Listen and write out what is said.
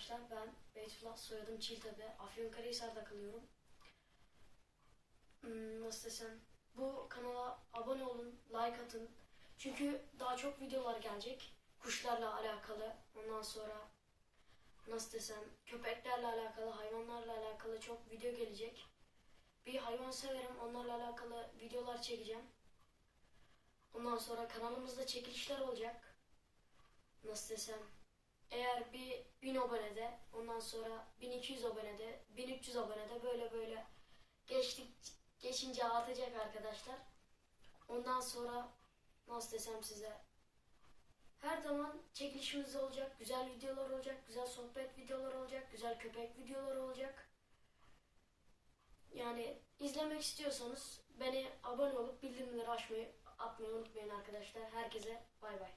arkadaşlar. Ben Beytullah, soyadım Çiltepe. Afyonkarahisar'da kalıyorum. Hmm, nasıl desem? Bu kanala abone olun, like atın. Çünkü daha çok videolar gelecek. Kuşlarla alakalı. Ondan sonra nasıl desem? Köpeklerle alakalı, hayvanlarla alakalı çok video gelecek. Bir hayvan severim. Onlarla alakalı videolar çekeceğim. Ondan sonra kanalımızda çekilişler olacak. Nasıl desem? Eğer bir 1000 abonede, ondan sonra 1200 abonede, 1300 abonede böyle böyle geçtik geçince artacak arkadaşlar. Ondan sonra nasıl desem size? Her zaman çekilişimiz olacak, güzel videolar olacak, güzel sohbet videolar olacak, güzel köpek videoları olacak. Yani izlemek istiyorsanız beni abone olup bildirimleri açmayı atmayı unutmayın arkadaşlar. Herkese bay bay.